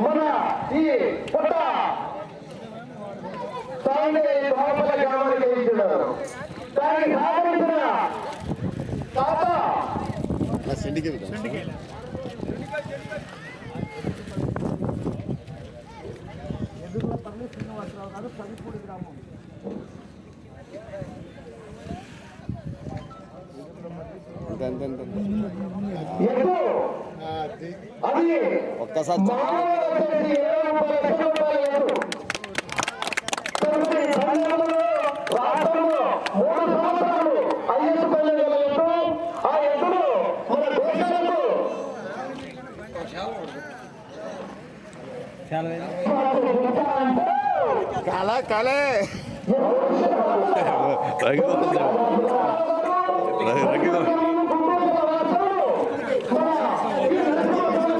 మన ఈ పుట్ట తానే లోపల దానికి సహకరించిన తాత ఒక్కసారి మామూలుగా వచ్చేసి ఇరవై ముప్పై లక్షల రూపాయలు ఎత్తు. తదుపరి సంఘంలో, రాష్ట్రంలో మూడు సంవత్సరాలు ఐఎస్ పల్లె గల ఎత్తు. ఆ ఎత్తును మన దేశాలకు కళ కళే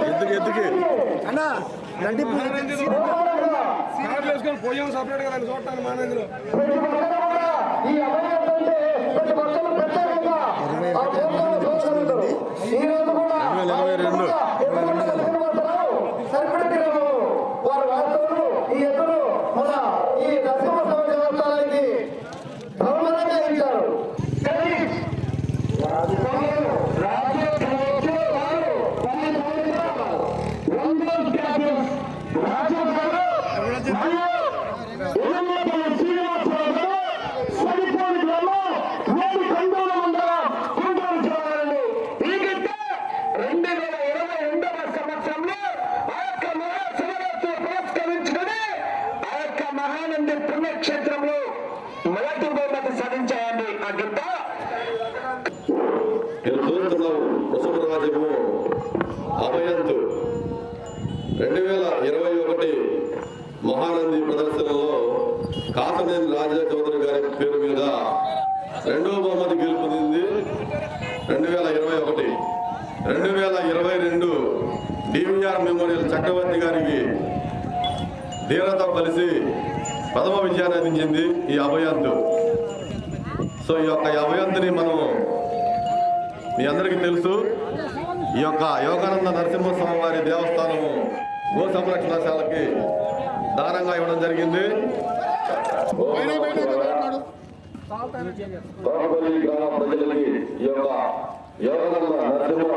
ఎందుకు ఎందుకు పోయాం సపరేట్ దాన్ని చూడటానికి మానేందులో ప్రతి ఒక్కరు కూడా ఈ అభయం అంటే ప్రతి ఒక్కరు ప్రత్యేకంగా ఆ దేవుని చూస్తున్నారు. ఈ రోజు కూడా ఇరవై రెండు. ఇరవై రెండు సంవత్సరాలు సరిపడి గ్రామము. వారు వాస్తవులు ఈ ఎద్దులు మన ఈ నరసింహ స్వామి దేవస్థానానికి బహుమతిగా ఇచ్చారు కానీ రాజకీయాలు, రాజకీయాలు వారు పది సంవత్సరాలు ఒంగోలు క్యాప్టెన్స్ రాజు గారు మరియు ఎల్లమ్మపల్లి శ్రీనివాసరావు గారు సరిపోని గ్రామం వేడి కండూరు మండలం గుంటూరు జిల్లాలోని ఈగిట్ట రెండు వేల ఇరవై రెండవ సంవత్సరంలో ఆ యొక్క మహాశివరాత్రి పురస్కరించుకొని ఆ యొక్క మహానంది పుణ్యక్షేత్రంలో మొదటి బహుమతి సాధించాయండి ఆ గిట్ట నేను చూస్తున్నాము ముసలి అభయంతు. రెండు వేల ఇరవై ఒకటి మహానంది ప్రదర్శనలో కాసనేని రాజా చౌదరి గారి పేరు మీద రెండవ బహుమతి గెలుపొందింది రెండు వేల ఇరవై ఒకటి. రెండు వేల ఇరవై రెండు డివిఆర్ మెమోరియల్ చక్రవర్తి గారికి ధీరతో కలిసి ప్రథమ విజయాన్ని అందించింది ఈ అభయంతు. సో ఈ యొక్క అభయంతుని మనం మీ అందరికీ తెలుసు. ఈ యొక్క యోగానంద నరసింహస్వామి వారి దేవస్థానము గో సంరక్షణశాలకి దానంగా ఇవ్వడం జరిగింది. బాహుబలి గ్రామ ప్రజలకి ఈ యొక్క యోగానంద నరసింహ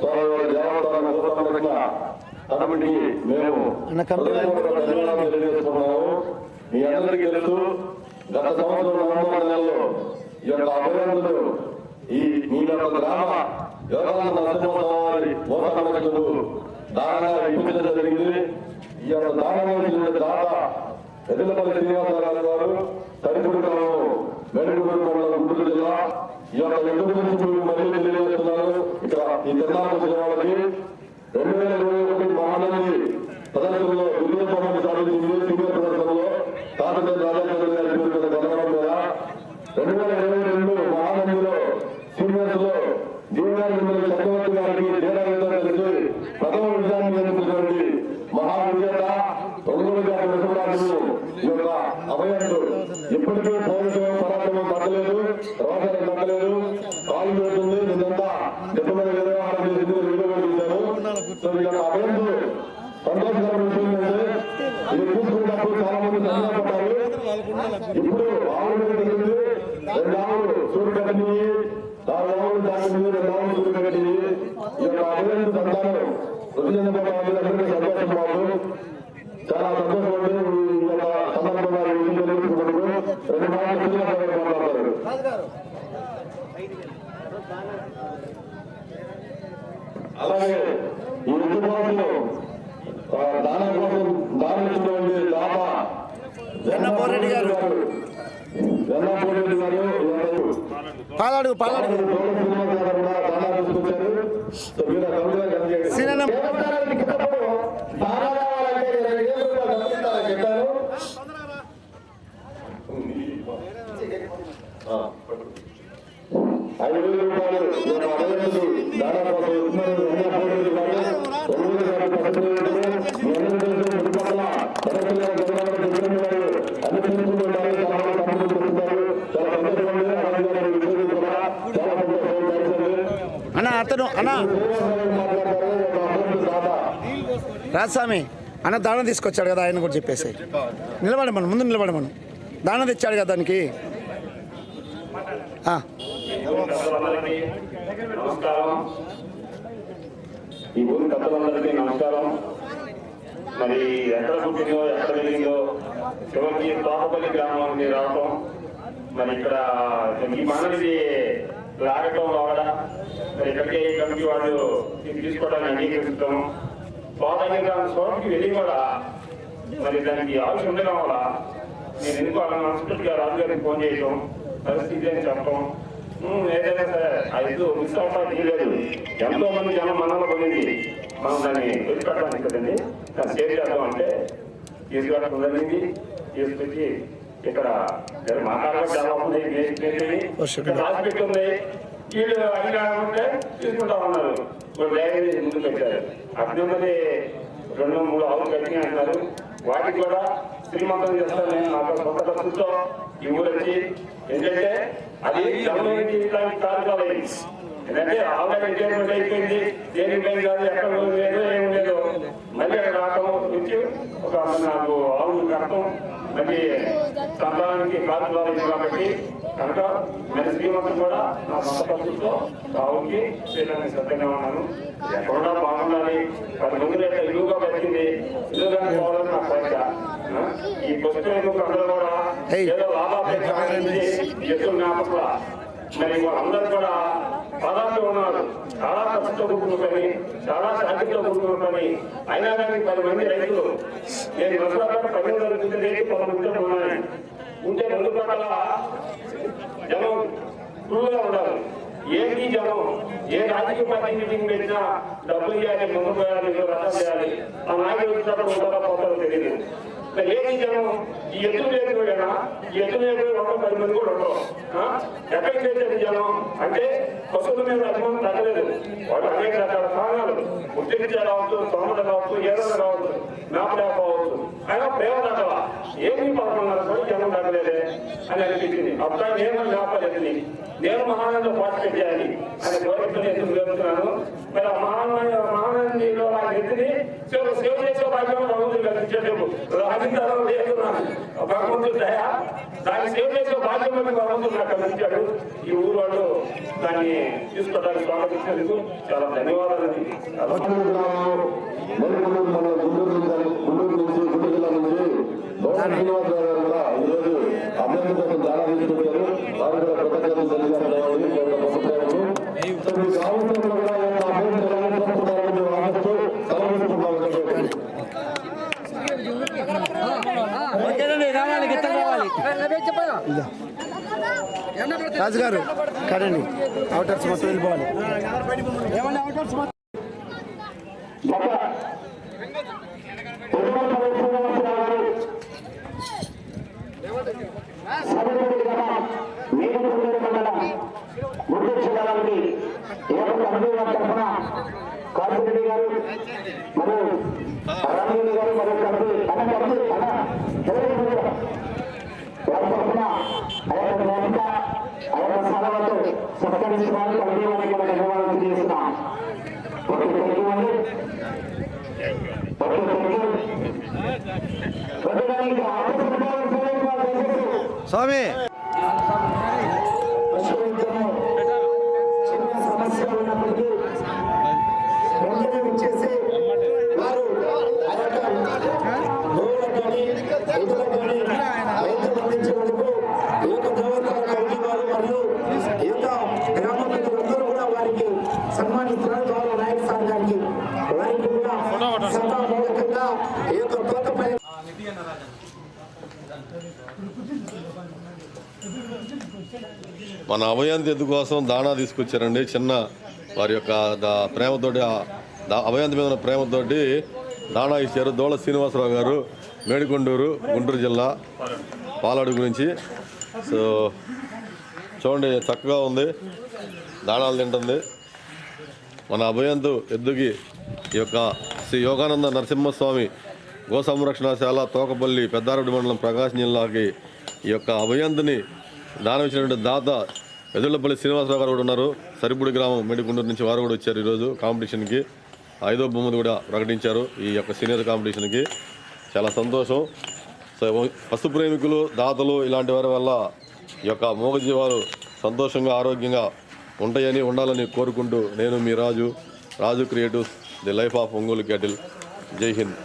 స్వామి వారి దేవస్థానం గో సంరక్షణ కమిటీకి మేము హృదయపూర్వక ధన్యవాదాలు తెలియజేస్తున్నాము మీ అందరికీ తెలుసు. గత సంవత్సరం నవంబర్ నెలలో ఈ యొక్క అభయంతులు ఈ మీ యొక్క గ్రామ యోగానంద నరసింహస్వామి మోసనకు దానంగా ఇప్పించడం జరిగింది. ఈ యొక్క దానంగా దాత ఎదులపల్లి శ్రీనివాసరావు గారు తరిపుడు గ్రామం మెరుగుడు గుంటూరు జిల్లా ఈ యొక్క ఎదురు గురించి మీకు మళ్ళీ ఇక్కడ ఈ తెలంగాణ వాళ్ళకి రెండు వేల ఇరవై ఒకటి మహానది ప్రదర్శనలో విజయ ప్రదర్శన తాతపల్లి రాజాచంద్ర గారి పేరు మీద ద్వారా రెండు వేల ఇరవై రెండు మహానందిలో సీనియర్స్లో చక్రవర్తి గారికి దేరాలతో కలిసి ప్రథమ విజయాన్ని అందుకున్నటువంటి మహా ఒంగోలు గారి విశ్వరాజులు ఈ యొక్క ఇప్పటికీ పౌరుషం పరాక్రమం తగ్గలేదు రోగం తగ్గలేదు కాలు పెడుతుంది నిన్నంతా నిర్వహణ చేసింది సో ఈ యొక్క అభయంతో సంతోషకరమైన ఇది చూసుకున్నప్పుడు చాలా మంది సందేహపడ్డారు ఇప్పుడు ఆవులు తగ్గింది రెండు ఆవులు సూర్యుడు కట్టినవి నాలుగు ఆవులు దాటింది రెండు ఆవులు సూర్యుడు కట్టినవి ఈ యొక్క అభివృద్ధి సంతానం వృద్ధి చెందబోతుంది అందరికీ సంతోషం బాబు చాలా సంతోషపడి ఈ యొక్క సందర్భంగా ఈ విషయం తెలుసుకున్నందుకు రెండు మాటలు శ్రీనివాసరావు గారు మాట్లాడతారు అలాగే ఈ విద్యుత్వాసులు దానం కోసం దానం ఇచ్చినటువంటి దాత వెన్నపోరెడ్డి గారు వెన్నపోరెడ్డి గారు ఎవరు? పాలాడు పాలాడు తోట శ్రీనివాస గారు కూడా దానా తీసుకొచ్చారు సో మీరు ఆ కమిటీలో కనిపించండి. సీనన్న దేవస్థానానికి కిందప్పుడు దానా కావాలంటే ఇరవై ఏళ్ళు రూపాయలు డబ్బులు ఇస్తారని చెప్పారు ఆ, ఐదు వేల రూపాయలు. ఈ యొక్క అభయంతుడు దానా కోసం ఇస్తున్నారు వెన్నపోరెడ్డి గారు ఒంగోలు గారు ప్రతినిధులు మీ అందరికీ తెలుసు చుట్టుపక్కల ప్రదర్శనలో జగన్ గారు అన్ని తెలుసుకుంటారు చాలా మంది తమ్ముడు అతను అన్న. రాజస్వామి అన్న దానం తీసుకొచ్చాడు కదా ఆయన కూడా చెప్పేసి. నిలబడమను ముందు నిలబడమను దానం తెచ్చాడు కదా దానికి. ఈ ఊరి పెద్దలందరికీ నమస్కారం. మరి ఎక్కడ పుట్టిందో ఎక్కడ వెళ్ళిందో చివరికి తోటపల్లి గ్రామానికి రావటం. మరి ఇక్కడ ఈ మనది లాగటం లోగడ మరి ఇక్కడికే కమిటీ వాళ్ళు తీసుకోవడానికి అంగీకరిస్తాం తోటపల్లి గ్రామం వెళ్ళి కూడా మరి దానికి ఆలోచన ఉండడం వల్ల నేను ఎందుకు అలా మనస్ఫూర్తిగా రాజుగారికి ఫోన్ చేయటం పరిస్థితి అని చెప్పడం ఏదైనా సరే ఐదు మిస్ అవ్వడానికి లేదు ఎంతో మంది జనం మనలో పొందింది మనం దాన్ని వదిలిపెట్టడానికి కదండి. దాన్ని సేవ్ చేద్దాం అంటే తీసుకురావడం జరిగింది తీసుకొచ్చి ఇక్కడ ఇక్కడ రాసి పెట్టుంది వీళ్ళు అడిగారంటే తీసుకుంటా ఉన్నారు. ఇప్పుడు డైరీ ముందు పెట్టారు? అక్కడ ఉన్నది రెండు మూడు ఆవులు కట్టిన అంటున్నారు. వాటికి కూడా శ్రీమంతం చేస్తాను నేను నాకు సొంత ఖర్చుతో ఈ ఊరు వచ్చి ఏంటంటే అది ఇట్లాంటి కార్యక్రమాలు ఎందుకంటే ఆల్రెడీ ఎంటర్టైన్మెంట్ అయిపోయింది. దేని కాదు ఎక్కడ లేదు ఏం లేదు. మళ్ళీ ఒక నాకు ఆవులు కట్టడం మళ్ళీ సంతానానికి ఉంది కాబట్టి కనుక నేను శ్రీమంతం కూడా నా సొంత ఖర్చుతో ఆవుకి చేయడానికి సిద్ధంగా ఉన్నాను. ఎక్కడా బాగుండాలి. పది మంది రేట ఇల్లుగా పెట్టింది ఇల్లుగా పోవాలని నా కోరిక? ఈ పుస్తకం అందరూ కూడా. ఏదో లాభాపేక్ష ఎత్తు జ్ఞాపకుల మరి వాళ్ళందరూ కూడా పదార్థం ఉన్నారు. చాలా కష్టంతో కూడుకున్న పని చాలా శాంతితో కూడుకున్న పని అయినా కానీ పది మంది రైతులు నేను మసలాపేట పని జరుగుతుంది రేటు పదకొండు ఉన్నాయి ఉంటే రెండు పట్ల జనం ఫుల్గా ఉండాలి. ఏంటి జనం ఏ రాజకీయ పార్టీ మీటింగ్ పెట్టినా డబ్బులు ఇవ్వాలి ముందు పోయాలి రద్దు చేయాలి. ఆ నాయకులు వచ్చినప్పుడు ఉంటారో పోతారో తెలియదు. ఏం ఏంటి జనం ఈ ఎత్తు లేకపోయినా ఈ ఎత్తు లేకపోయి ఒక పది మంది కూడా ఉండవు ఆ? ఎక్కడికి చేసేది జనం అంటే పశువుల మీద అభిమానం తగ్గలేదు. వాళ్ళు అనేక రకాల కారణాలు. ఉద్యోగించే కావచ్చు తోమట కావచ్చు ఏదైనా కావచ్చు నాకు లేకపోవచ్చు అయినా ప్రేమ తగ్గల ఏమీ పదకొండున్నర చెప్పలేదే అని అనిపించింది అబ్బాయి నేను మేపలేదని నేను మహానంద పార్టిసిపేట్ చేయాలి అని కోరికలు ఎందుకు వేస్తున్నాను మరి ఆ మహానంద మహానందిలో ఆ ఎత్తుని సేవ సేవ చేసే భాగ్యం భగవంతుడు రాజకీయాలు లేదు భగవంతుడు దయ దాన్ని సేవ చేసే భాగ్యం భగవంతుడు నాకు కల్పించాడు ఈ ఊరు వాళ్ళు దాన్ని తీసుకోవడానికి స్వాగతించినందుకు చాలా ధన్యవాదాలు మన గుంటూరు గుంటూరు నుంచి గుంటూరు జిల్లా నుంచి భవన్ శ్రీనివాసరావు గారు కూడా అభ్యర్థి కోసం చాలా తీసుకొచ్చారు వారు కూడా కృతజ్ఞతలు రాజుగారు కదండి అవుటర్స్ మొత్తం వెళ్ళిపోవాలి ఏమన్నా అవుటర్స్ మొత్తం గత ఎటువంటి శ్రీనివాసరావు గారు సభ్యుడి గ్రామం నీలకొండూరు మండలం గుంటూరు జిల్లాలోని ఏపీ అభివృద్ధి తరఫున కాశీరెడ్డి గారు మరియు రామలింగ గారు మరియు కలిపి అన్న కలిపి అన్న ఎవరి వారి తరఫున ఆయన నేత ఆయన సలహాతో సత్కరించడానికి కమిటీ కూడా ధన్యవాదాలు తెలియజేస్తున్నాం ఓకే థ్యాంక్ యూ అండి ఓకే థ్యాంక్ యూ స్వామి పశువైద్యము చిన్న సమస్య ఉన్నప్పటికీ వెంటనే వచ్చేసి వారు ఆ యొక్క గోవులకు కానీ రైతులకు కానీ వైద్యం అందించేందుకు ఈ యొక్క దేవస్థాన కమిటీ వారు మరియు ఈ యొక్క గ్రామ ప్రజలందరూ కూడా వారికి సన్మానిస్తున్నారు గౌరవ నాయక సార్ గారికి వారికి కూడా సభామూలకంగా ఈ యొక్క తోటపై మన అభయాంతి ఎద్దు కోసం దాణా తీసుకొచ్చారండి? చిన్న వారి యొక్క ప్రేమతోటి అభయంతి అభయాంతి మీద ఉన్న ప్రేమతోటి దాణా ఇచ్చారు దోళ శ్రీనివాసరావు గారు మేడికొండూరు గుంటూరు జిల్లా పాలడుగు నుంచి సో చూడండి చక్కగా ఉంది. దాణాలు తింటుంది. మన అభయంతు ఎద్దుకి ఈ యొక్క శ్రీ యోగానంద నరసింహస్వామి గో సంరక్షణశాల తోకపల్లి పెద్దారెడ్డి మండలం ప్రకాశం జిల్లాకి ఈ యొక్క అభయంతుని దానం ఇచ్చినటువంటి దాత ఎదుర్లపల్లి శ్రీనివాసరావు గారు కూడా ఉన్నారు. సరిపూడి గ్రామం మేడిగుండూరు నుంచి వారు కూడా వచ్చారు ఈరోజు కాంపిటీషన్కి. ఐదో బొమ్మది కూడా ప్రకటించారు ఈ యొక్క సీనియర్ కాంపిటీషన్కి. చాలా సంతోషం. సో పశు ప్రేమికులు దాతలు ఇలాంటి వారి వల్ల ఈ యొక్క మూగజీవాలు సంతోషంగా ఆరోగ్యంగా ఉంటాయని ఉండాలని కోరుకుంటూ నేను మీ Raju Raju creatives the life of Ongole cattle. Jai Hind.